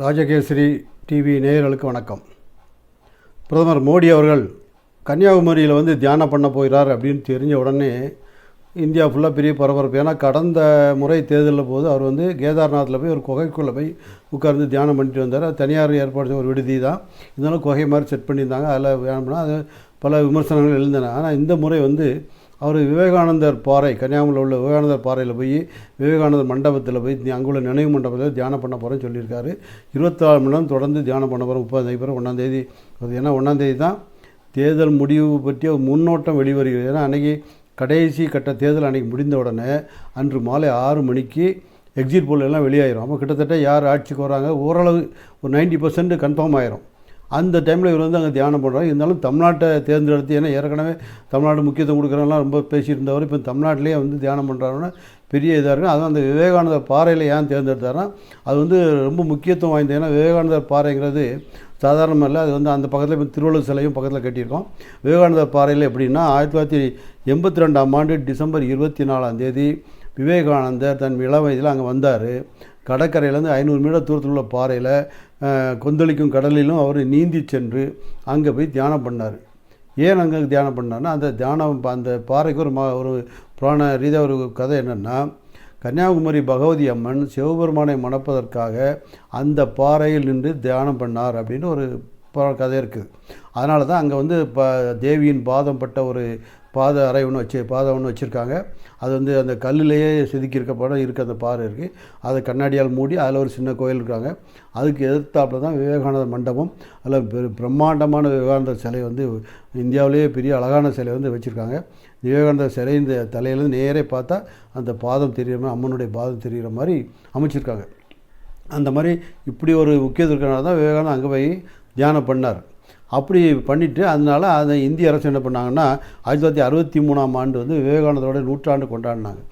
Rajakesari TV நேயர்களுக்கு வணக்கம். பிரதமர் மோடி அவர்கள் கன்னியாகுமரியில் வந்து தியானம் பண்ண போகிறார் அப்படின்னு தெரிஞ்ச உடனே இந்தியா ஃபுல்லாக பெரிய பரபரப்பு. ஏன்னா கடந்த முறை தேர்தலில் போது அவர் வந்து கேதார்நாத்தில் போய் ஒரு குகைக்குள்ளே போய் உட்கார்ந்து தியானம் பண்ணிட்டு வந்தார். தனியார் ஏற்பாடு ஒரு விடுதி தான். இருந்தாலும் குகை மாதிரி செட் பண்ணியிருந்தாங்க. அதில் வேணும்னா அது பல விமர்சனங்கள் எழுந்தன. ஆனால் இந்த முறை வந்து அவர் விவேகானந்தர் பாறை கன்னியாகுமரியில் உள்ள விவேகானந்தர் பாறையில் போய் விவேகானந்தர் மண்டபத்தில் போய் அங்கே அங்குள்ள நினைவு மண்டபத்தில் தியானம் பண்ண போகிறேன்னு சொல்லியிருக்காரு. இருபத்தாறு மணி நேரம் தொடர்ந்து தியானம் பண்ண போகிறோம் முப்பதாம் பேர் ஒன்றாந்தேதி அது ஏன்னா ஒன்றாந்தேதி தான்? தேர்தல் முடிவு பற்றிய முன்னோட்டம் வெளிவருகிறது. ஏன்னா அன்றைக்கி கடைசி கட்ட தேர்தல் அன்றைக்கி முடிந்த உடனே அன்று மாலை ஆறு மணிக்கு எக்ஸிட் போல் எல்லாம் வெளியாயிரும். அப்போ கிட்டத்தட்ட யார் ஆட்சிக்கு வராங்க? ஓரளவு ஒரு 90% பர்சன்ட் கன்ஃபார்ம் ஆயிரும். அந்த டைமில் இவர் வந்து அங்கே தியானம் பண்ணுறாங்க இருந்தாலும் தமிழ்நாட்டை தேர்ந்தெடுத்து ஏன்னா ஏற்கனவே தமிழ்நாடு முக்கியத்துவம் கொடுக்குறவங்களாம் ரொம்ப பேசியிருந்தவர். இப்போ தமிழ்நாட்டிலேயே வந்து தியானம் பண்ணுறாருன்னா பெரிய இதாக இருக்கும் அதுவும் அந்த விவேகானந்தர் பாறையில் ஏன் தேர்ந்தெடுத்தாருன்னா அது வந்து ரொம்ப முக்கியத்துவம் வாய்ந்தது. ஏன்னா விவேகானந்தர் பாறைங்கிறது சாதாரணமாக இல்லை அது வந்து அந்த பக்கத்தில் இப்போ திருவள்ளுவர் சிலையும் பக்கத்தில் கட்டியிருக்கோம். விவேகானந்தர் பாறையில் எப்படின்னா ஆயிரத்தி தொள்ளாயிரத்தி எண்பத்தி ரெண்டாம் ஆண்டு டிசம்பர் இருபத்தி நாலாம் தேதி விவேகானந்தர் தன் இள வயதில் அங்கே வந்தார். கடற்கரையிலேருந்து ஐநூறு மீட்டர் தூரத்தில் உள்ள பாறையில் கொந்தளிக்கும் கடலிலும் அவர் நீந்தி சென்று அங்கே போய் தியானம் பண்ணார். ஏன் அங்கே தியானம் பண்ணார்னா அந்த தியானம் அந்த பாறைக்கு ஒரு ம ஒரு புராண ரீதியாக ஒரு கதை என்னென்னா கன்னியாகுமரி பகவதி அம்மன் சிவபெருமானை மணப்பதற்காக அந்த பாறையில் நின்று தியானம் பண்ணார் அப்படின்னு ஒரு கதை இருக்குது. அதனால தான் அங்கே வந்து ப தேவியின் பாதம் பட்ட ஒரு பாத அறை ஒன்று வச்சு பாதம் ஒன்று வச்சுருக்காங்க. அது வந்து அந்த கல்லிலேயே செதுக்கியிருக்க படம் இருக்குது அந்த பாறை இருக்குது அதை கண்ணாடியால் மூடி அதில் ஒரு சின்ன கோயில் இருக்காங்க. அதுக்கு எதிர்த்தாப்புல தான் விவேகானந்தர் மண்டபம். அதில் பெரு பிரம்மாண்டமான விவேகானந்தர் சிலை வந்து இந்தியாவிலேயே பெரிய அழகான சிலை வந்து வச்சுருக்காங்க. விவேகானந்தர் சிலை இந்த தலையிலேருந்து நேரே பார்த்தா அந்த பாதம் தெரிகிற மாதிரி அம்மனுடைய பாதம் தெரிகிற மாதிரி அமைச்சிருக்காங்க. அந்த மாதிரி இப்படி ஒரு முக்கியத்துவம் இருக்கிறனால தான் விவேகானந்தர் அங்கே போய் தியானம் பண்ணார். அப்படி பண்ணிவிட்டு அதனால அந்த இந்திய அரசு என்ன பண்ணாங்கன்னா ஆயிரத்தி தொள்ளாயிரத்தி அறுபத்தி மூணாம் ஆண்டு வந்து விவேகானந்தரோட நூற்றாண்டு கொண்டாடினாங்க.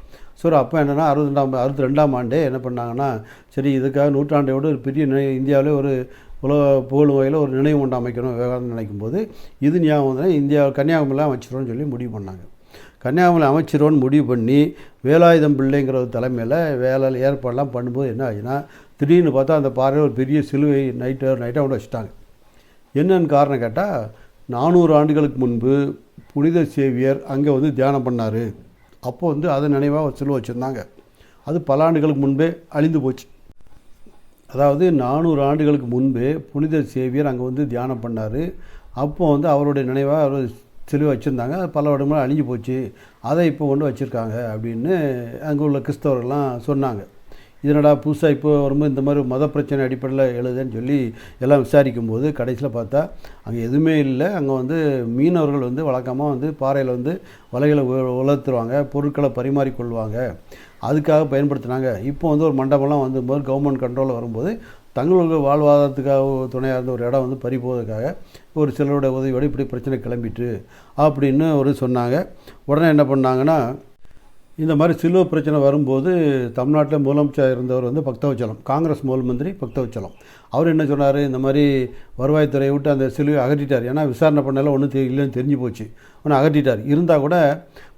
சரி அப்போ என்னென்னா அறுபத்தி ரெண்டாம் அறுபத்தி ரெண்டாம் ஆண்டே என்ன பண்ணாங்கன்னா சரி இதுக்காக நூற்றாண்டையோடு ஒரு பெரிய நினை இந்தியாவிலே ஒரு உலக புகழும் வகையில் ஒரு நினைவு ஒன்று அமைக்கணும் விவேகானந்தர் நினைக்கும் போது இது ஞாபகம் வந்து இந்தியா கன்னியாகுமரியில் அமைச்சிரும்னு சொல்லி முடிவு பண்ணாங்க. கன்னியாகுமரி அமைச்சிரும்னு முடிவு பண்ணி வேலாயுதம் பிள்ளைங்கிற ஒரு தலைமையில் வேலை ஏற்பாடெல்லாம் பண்ணும்போது என்ன ஆச்சுன்னா திடீர்னு பார்த்தா அந்த பாறையில் ஒரு பெரிய சிலுவை நைட்டு நைட்டாக கொண்டு வச்சுட்டாங்க. என்னன்னு காரணம் கேட்டால் நானூறு ஆண்டுகளுக்கு முன்பு புனித சேவியர் அங்கே வந்து தியானம் பண்ணார். அப்போ வந்து அதை நினைவாக சிலுவை வச்சுருந்தாங்க. அது பல ஆண்டுகளுக்கு முன்பே அழிந்து போச்சு. அதாவது நானூறு ஆண்டுகளுக்கு முன்பே புனித சேவியர் அங்கே வந்து தியானம் பண்ணார். அப்போ வந்து அவருடைய நினைவாக அவர் சிலுவை வச்சுருந்தாங்க. அது பல வருடங்களும் அழிஞ்சு போச்சு. அதை இப்போ கொண்டு வச்சுருக்காங்க அப்படின்னு அங்கே உள்ள கிறிஸ்தவர்கள்லாம் சொன்னாங்க. இதனடா புதுசாக இப்போ வரும்போது இந்த மாதிரி மத பிரச்சனை அடிப்படையில் எழுதுன்னு சொல்லி எல்லாம் விசாரிக்கும் போது கடைசியில் பார்த்தா அங்கே எதுவுமே இல்லை. அங்கே வந்து மீனவர்கள் வந்து வழக்கமாக வந்து பாறையில் வந்து வலைகளை உலர்த்துருவாங்க பொருட்களை பரிமாறிக்கொள்வாங்க அதுக்காக பயன்படுத்தினாங்க. இப்போ வந்து ஒரு மண்டபம்லாம் வந்து போது கவர்மெண்ட் கண்ட்ரோலில் வரும்போது தங்களுக்கு வாழ்வாதாரத்துக்காக துணையாக இருந்த ஒரு இடம் வந்து பறி போவதற்காக ஒரு சிலருடைய உதவியோடு இப்படி பிரச்சனை கிளம்பிட்டு அப்படின்னு ஒரு சொன்னாங்க. உடனே என்ன பண்ணாங்கன்னா இந்த மாதிரி சிலுவை பிரச்சனை வரும்போது தமிழ்நாட்டில் முதலமைச்சர் இருந்தவர் வந்து பக்தவச்சலம் காங்கிரஸ் முதல் மந்திரி பக்தவச்சலம். அவர் என்ன சொன்னார்? இந்த மாதிரி வருவாய்த்துறையை விட்டு அந்த சிலுவை அகற்றிட்டார். ஏன்னா விசாரணை பண்ணல ஒன்றும் தெரியலன்னு தெரிஞ்சு போச்சு. ஒன்று அகற்றிட்டார். இருந்தால் கூட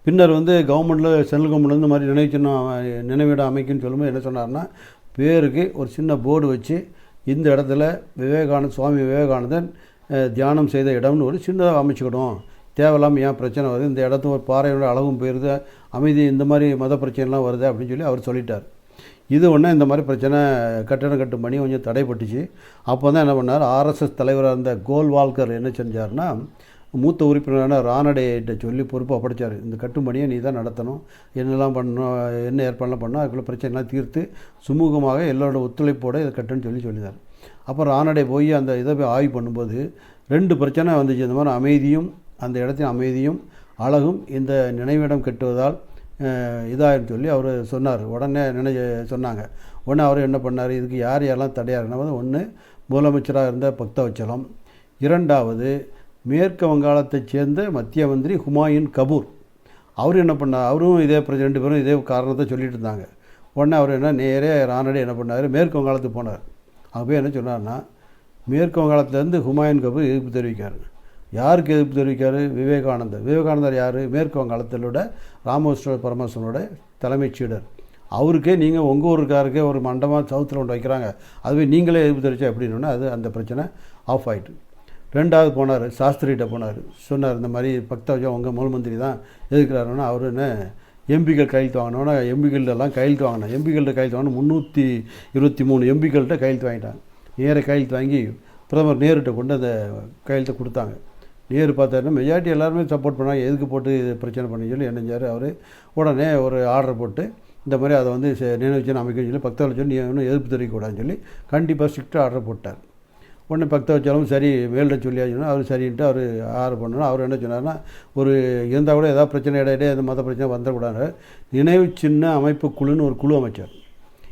பின்னர் வந்து கவர்மெண்ட்டில் சென்ட்ரல் கவர்மெண்ட் இந்த மாதிரி நினைவு சின்னம் நினைவிடம் அமைக்குன்னு சொல்லும்போது என்ன சொன்னார்னா பேருக்கு ஒரு சின்ன போர்டு வச்சு இந்த இடத்துல விவேகானந்த சுவாமி விவேகானந்தன் தியானம் செய்த இடம்னு ஒரு சின்னதாக அமைச்சுக்கணும். தேவையில்லாமல் ஏன் பிரச்சனை வருது? இந்த இடத்து ஒரு பாறையோட அளவும் போயிருது. அமைதி இந்த மாதிரி மத பிரச்சனைலாம் வருது அப்படின்னு சொல்லி அவர் சொல்லிட்டார். இது ஒன்று இந்த மாதிரி பிரச்சனை கட்டணம் கட்டும் பணி கொஞ்சம் தடைப்பட்டுச்சு. அப்போ தான் என்ன பண்ணார்? ஆர்எஸ்எஸ் தலைவராக இருந்த கோல்வால்கர் என்ன செஞ்சார்னா மூத்த உறுப்பினரான ராணடேட்ட சொல்லி பொறுப்பு அப்படிச்சார் இந்த கட்டுமணியை நீ தான் நடத்தணும். என்னெல்லாம் பண்ணணும் என்ன ஏற்பாடுலாம் பண்ணணும் அதுக்குள்ள பிரச்சனைலாம் தீர்த்து சுமூகமாக எல்லோரோட ஒத்துழைப்போடு இதை கட்டுன்னு சொல்லி சொல்லினார் அப்போ ராணடை போய் அந்த இதை போய் ஆய்வு பண்ணும்போது ரெண்டு பிரச்சனை வந்துச்சு. இந்த மாதிரி அமைதியும் அந்த இடத்தின் அமைதியும் அழகும் இந்த நினைவிடம் கட்டுவதால் இதாகும் சொல்லி அவர் சொன்னார். உடனே நினை சொன்னாங்க. உடனே அவர் என்ன பண்ணார்? இதுக்கு யார் யாரெல்லாம் தடையாக இருந்தால் ஒன்று முதலமைச்சராக இருந்த பக்தவச்சலம். இரண்டாவது மேற்கு வங்காளத்தைச் சேர்ந்த மத்திய மந்திரி ஹுமாயூன் கபூர். அவர் என்ன பண்ணார் அவரும் இதே பிரச்சனை ரெண்டு பேரும் இதே காரணத்தை சொல்லிட்டு இருந்தாங்க. உடனே அவர் என்ன நேரே ராணடி என்ன பண்ணார்? மேற்கு வங்காளத்துக்கு போனார். அங்கே போய் என்ன சொன்னார்னா மேற்கு வங்காளத்துலேருந்து ஹுமாயூன் கபூர் எதிர்ப்பு தெரிவிக்காரு யாருக்கு எதிர்ப்பு தெரிவிக்கார் விவேகானந்தர். விவேகானந்தர் யார்? மேற்கு வங்காளத்திலோட ராமகிருஷ்ண பரமேஸ்வரனோட தலைமைச் சீடர். அவருக்கே நீங்கள் உங்கள் ஊருக்காருக்கே ஒரு மண்டபம் சவுத்தில் ஒன்று வைக்கிறாங்க. அதுவே நீங்களே எதிர்ப்பு தெரிவிச்சா எப்படின்னா அது அந்த பிரச்சனை ஆஃப் ஆயிட்டு. ரெண்டாவது போனார் சாஸ்திரிகிட்ட போனார். சொன்னார் இந்த மாதிரி பக்தவஜம் உங்கள் முதல் மந்திரி தான் எதுக்குறாருன்னா அவர் என்ன எம்பிக்கள் கையெழுத்து வாங்கினோன்னா எம்பிகள்டெல்லாம் கையெழுத்து வாங்கினேன் எம்பிகள்கிட்ட கையெழுத்து வாங்கினா முந்நூற்றி இருபத்தி மூணு எம்பிகள்கிட்ட கையெழுத்து வாங்கிட்டாங்க. நேர கையெழுத்து வாங்கி பிரதமர் நேருகிட்ட கொண்டு அந்த கையெழுத்தை கொடுத்தாங்க. நேரு பார்த்தாருன்னா மெஜாரிட்டி எல்லாருமே சப்போர்ட் பண்ணாங்க. எதுக்கு போட்டு இது பிரச்சனை பண்ணி சொல்லி என்ன செஞ்சார் அவர் உடனே ஒரு ஆர்டர் போட்டு இந்த மாதிரி அதை வந்து செ- நினைவு அமைக்கணும்னு சொல்லி பக்தர்கள் சொல்லி நீ ஒன்றும் எதிர்ப்பு தெரிவிக்கக்கூடாதுன்னு சொல்லி கண்டிப்பாக ஸ்ட்ரிக்டாக ஆர்டர் போட்டார். உடனே பக்த வச்சாலும் சரி மேலிட சொல்லியாச்சுன்னா அவர் சரின்ட்டு அவர் ஆர்டர் பண்ணணும் அவர் என்ன சொன்னார்னா ஒரு இருந்தால் கூட ஏதாவது பிரச்சனை இடையிடையே அந்த மத பிரச்சனை வந்துடக்கூடாது. நினைவு சின்ன அமைப்பு குழுன்னு ஒரு குழு அமைச்சார்.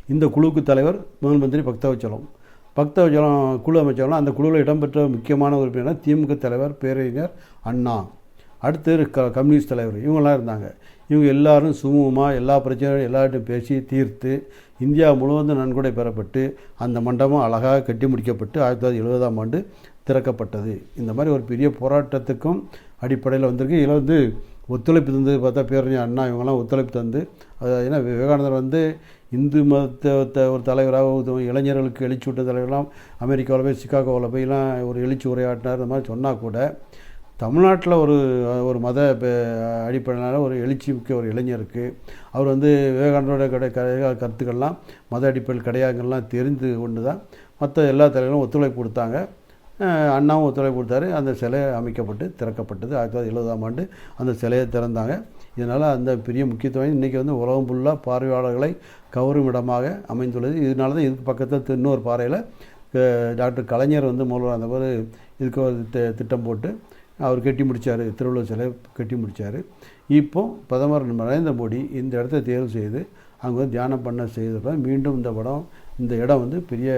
இந்த குழுவுக்கு தலைவர் முதல் மந்திரி பக்தவச்சலம் பக்தவச்சலம் குழு அமைச்சாலும் அந்த குழுவில் இடம்பெற்ற முக்கியமான உறுப்பினர் திமுக தலைவர் பேரறிஞர் அண்ணா. அடுத்து க கம்யூனிஸ்ட் தலைவர். இவங்கெல்லாம் இருந்தாங்க. இவங்க எல்லாரும் சுமூகமாக எல்லா பிரச்சனையும் எல்லார்ட்டும் பேசி தீர்த்து இந்தியா முழுவதும் நன்கொடை பெறப்பட்டு அந்த மண்டபம் அழகாக கட்டி முடிக்கப்பட்டு ஆயிரத்தி தொள்ளாயிரத்தி எழுபதாம் ஆண்டு திறக்கப்பட்டது. இந்த மாதிரி ஒரு பெரிய போராட்டத்துக்கும் அடிப்படையில் வந்திருக்கு. இதில் வந்து ஒத்துழைப்பு தந்து பார்த்தா பேரறிஞர் அண்ணா இவங்கெல்லாம் ஒத்துழைப்பு தந்து அது ஏன்னா விவேகானந்தர் வந்து இந்து மதத்தை ஒரு தலைவராக ஒரு இளைஞர்களுக்கு எழுச்சி விட்ட தலைவர்லாம் அமெரிக்காவில் போய் சிக்காகோவில் போய்லாம் ஒரு எழுச்சி உரையாட்டினார் இந்த மாதிரி சொன்னால் கூட தமிழ்நாட்டில் ஒரு ஒரு மத அடிப்படையிலான ஒரு எழுச்சி மிக்க ஒரு இளைஞருக்கு அவர் வந்து விவேகானந்தோட கடை கருத்துக்கள்லாம் மத அடிப்படையில் கிடையாதுங்கள்லாம் தெரிந்து கொண்டு தான் மற்ற எல்லா தலைவரும் ஒத்துழைப்பு கொடுத்தாங்க. அண்ணாவும் ஒத்துழைப்பு கொடுத்தாரு. அந்த சிலை அமைக்கப்பட்டு திறக்கப்பட்டது. ஆயிரத்தி தொள்ளாயிரத்தி எழுபதாம் ஆண்டு அந்த சிலையை திறந்தாங்க. இதனால் அந்த பெரிய முக்கியத்துவம் இன்றைக்கி வந்து உலகம் ஃபுல்லாக பார்வையாளர்களை கவரும் இடமாக அமைந்துள்ளது. இதனால தான் இதுக்கு பக்கத்தில் இன்னொரு பாறையில் டாக்டர் கலைஞர் வந்து முதல்வர் அந்த போது இதுக்கு ஒரு திட்டம் போட்டு அவர் கட்டி முடித்தார் திருவள்ளுவர் சிலை கட்டி முடித்தார் இப்போ பிரதமர் நரேந்திர மோடி இந்த இடத்த தேர்வு செய்து அங்கே வந்து தியானம் பண்ண செய்தப்ப மீண்டும் இந்த படம் இந்த இடம் வந்து பெரிய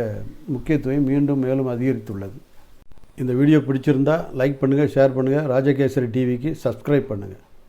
முக்கியத்துவம் மீண்டும் மேலும் அதிகரித்துள்ளது. இந்த வீடியோ பிடிச்சிருந்தா லைக் பண்ணுங்கள் ஷேர் பண்ணுங்கள் ராஜகேசரி டிவிக்கு சப்ஸ்கிரைப் பண்ணுங்கள்